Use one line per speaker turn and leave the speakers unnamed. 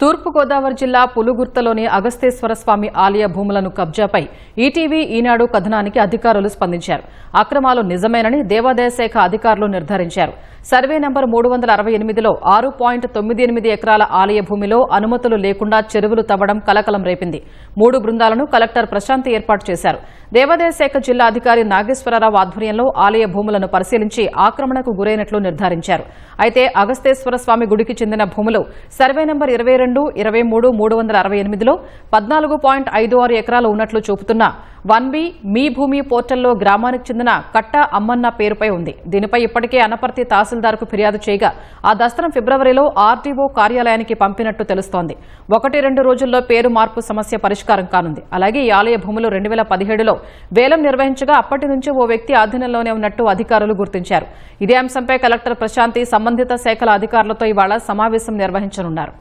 తూర్పుగోదావరి జిల్లా పులుగుర్తలోని అగస్తేశ్వర స్వామి ఆలయ భూములను కబ్జాపై ఈటీవీ ఈనాడు కథనానికి అధికారులు స్పందించారు. అక్రమాలు నిజమేనని దేవాదాయ శాఖ అధికారులు నిర్ధారించారు. సర్వే నంబర్ మూడు వందల అరవై ఎనిమిదిలో ఆరు పాయింట్ తొమ్మిది ఎనిమిది ఎకరాల ఆలయ భూమిలో అనుమతులు లేకుండా చెరువులు తవ్వడం కలకలం రేపింది. మూడు బృందాలను కలెక్టర్ ప్రశాంతి ఏర్పాటు చేశారు. దేవాదాయ శాఖ జిల్లా అధికారి నాగేశ్వరరావు ఆధ్వర్యంలో ఆలయ భూములను పరిశీలించి ఆక్రమణకు గురైనట్లు నిర్ధారించారు. అయితే అగస్తేశ్వర స్వామి గుడికి చెందిన భూములు సర్వే నంబర్ ఇరవై రెండు ఇరవై మూడు మూడు వందల అరవై ఎనిమిదిలో పద్నాలుగు పాయింట్ ఐదు ఆరు ఎకరాలు ఉన్నట్లు చూపుతున్న వన్ బి మీ భూమి పోర్టల్లో గ్రామానికి చెందిన కట్ట అమ్మన్న పేరుపై ఉంది. దీనిపై ఇప్పటికే అనపర్తి తహసీల్దార్కు ఫిర్యాదు చేయగా ఆ దస్త్రం ఫిబ్రవరిలో ఆర్డీఓ కార్యాలయానికి పంపినట్టు తెలుస్తోంది. ఒకటి రెండు రోజుల్లో పేరు మార్పు సమస్య పరిష్కారం కానుంది. అలాగే ఈ ఆలయ భూములు రెండు వేల పదిహేడులో వేలం నిర్వహించగా అప్పటి నుంచి ఓ వ్యక్తి ఆధీనంలోనే ఉన్నట్టు అధికారులు గుర్తించారు. ఇదే అంశంపై కలెక్టర్ ప్రశాంతి సంబంధిత శాఖల అధికారులతో ఇవాళ సమావేశం నిర్వహించనున్నారు.